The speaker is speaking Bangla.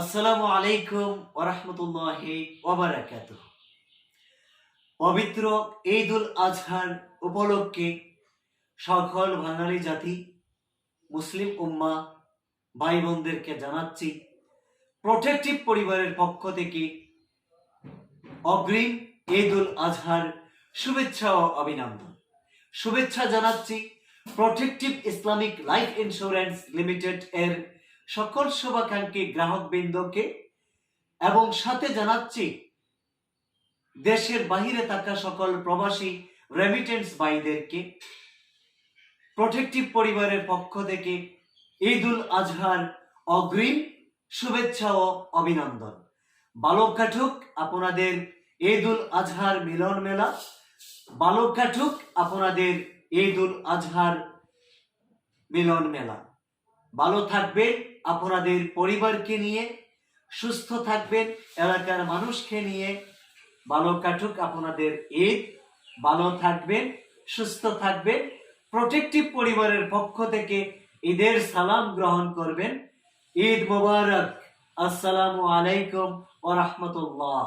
আসসালামু আলাইকুম ওরহমতুল্লাহ ওবরাকাত পবিত্র ঈদ উল আজহার উপলক্ষে সকল বাঙালি জাতি, মুসলিম উম্মা ভাই বোনদেরকে জানাচ্ছি প্রোটেক্টিভ পরিবারের পক্ষ থেকে অগ্রিম ঈদ উল আজহার শুভেচ্ছা ও অভিনন্দন। শুভেচ্ছা জানাচ্ছি protective Islamic life insurance limited এর সকল শুভাকাঙ্ক্ষী গ্রাহক বৃন্দকে এবং সাথে জানাচ্ছি, দেশের বাহিরে থাকা সকল প্রবাসী রেমিটেন্স ভাইদেরকে প্রোটেক্টিভ পরিবারের পক্ষ থেকে ঈদ উল আজহার অগ্রিম শুভেচ্ছা ও অভিনন্দন। বালক কাঠুক আপনাদের ঈদ উল আজহার মিলন মেলা, বালক কাঠুক আপনাদের ঈদ উল আজহার মিলন মেলা। ভালো থাকবেন আপনাদের পরিবারকে নিয়ে, সুস্থ থাকবেন, এলাকার মানুষকে নিয়ে। ভালো কাটুক আপনাদের ঈদ। ভালো থাকবেন, সুস্থ থাকবেন, প্রোটেক্টিভ পরিবারের পক্ষ থেকে ঈদের সালাম গ্রহণ করবেন। ঈদ মোবারক। আসসালামু আলাইকুম ও রহমতুল্লাহ।